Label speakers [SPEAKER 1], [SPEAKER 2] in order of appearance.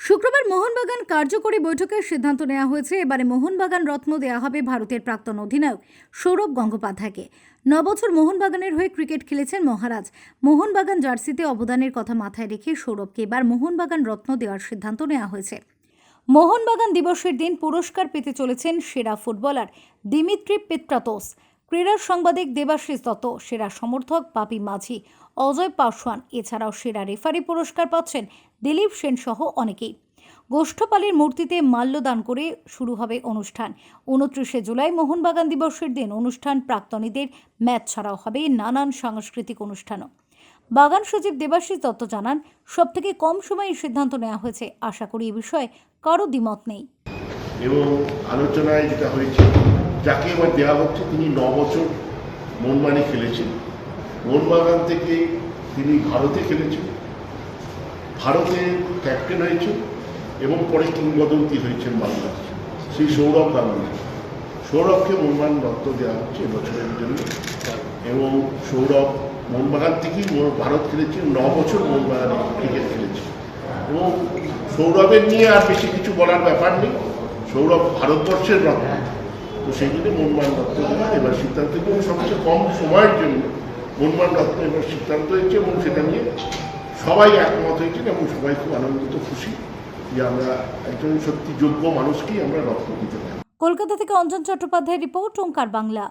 [SPEAKER 1] শুক্রবার মোহনবাগান কার্যকরী বৈঠকের সিদ্ধান্ত নেওয়া হয়েছে। এবারে মোহনবাগান রত্ন দেওয়া হবে ভারতের প্রাক্তন অধিনায়ক সৌরভ গঙ্গোপাধ্যায়কে। নবছর মোহনবাগানের হয়ে ক্রিকেট খেলেছেন মহারাজ। মোহনবাগান জার্সিতে অবদানের কথা মাথায় রেখে সৌরভকে এবার মোহনবাগান রত্ন দেওয়ার সিদ্ধান্ত নেওয়া হয়েছে। মোহনবাগান দিবসের দিন পুরস্কার পেতে চলেছেন সেরা ফুটবলার দিমিত্রি পেত্রাতোস। ক্রীড়া সাংবাদিক দেবাশিস দত্ত, সেরা সমর্থক পাপি মাঝি, অজয় পাসওয়ান, এছাড়াও সেরা রেফারি পুরস্কার পাচ্ছেন দিলীপ সেন সহ অনেকেই। গোষ্ঠপালের মূর্তিতে মাল্যদান করে শুরু হবে অনুষ্ঠান। উনত্রিশে জুলাই মোহনবাগান দিবসের দিন অনুষ্ঠান প্রাক্তনীদের ম্যাচ ছাড়াও হবে নানান সাংস্কৃতিক অনুষ্ঠানও। বাগান সচিব দেবাশিস দত্ত জানান, সবথেকে কম সময়ে সিদ্ধান্ত নেওয়া হয়েছে। আশা করি এ বিষয়ে কারও দ্বিমত নেই।
[SPEAKER 2] এবং আলোচনায় যেটা হয়েছে যাকে এবার দেওয়া হচ্ছে তিনি ন বছর মনমানে খেলেছেন। মোহনবাগান থেকে তিনি ভারতে খেলেছেন। ভারতে ক্যাপ্টেন হয়েছেন এবং পরে কিংবদন্তি হয়েছেন বাংলাদেশে। সেই সৌরভ গাঙ্গুলি সৌরভকে মোহনবাগান দত্ত দেওয়া হচ্ছে এবছরের জন্য। এবং সৌরভ মোহনবাগান থেকেই ভারত খেলেছে ন বছর মোহনবাগানে ক্রিকেট খেলেছে এবং সৌরভের নিয়ে আর বেশি কিছু বলার ব্যাপার নেই। সৌরভ ভারতবর্ষের রত্ন। তো সেই জন্য মনমান দত্ত এবার সিদ্ধান্ত এবং সবচেয়ে কম সময়ের জন্য মনমান দত্ত এবার সিদ্ধান্ত হয়েছে এবং সেটা নিয়ে সবাই একমত হয়েছেন এবং সবাই খুব আনন্দিত, খুশি যে আমরা একজন সত্যি যোগ্য মানুষকেই আমরা রত্ন দিতে পারি।
[SPEAKER 1] কলকাতা থেকে অঞ্জন চট্টোপাধ্যায়ের রিপোর্ট ওঙ্কার বাংলা।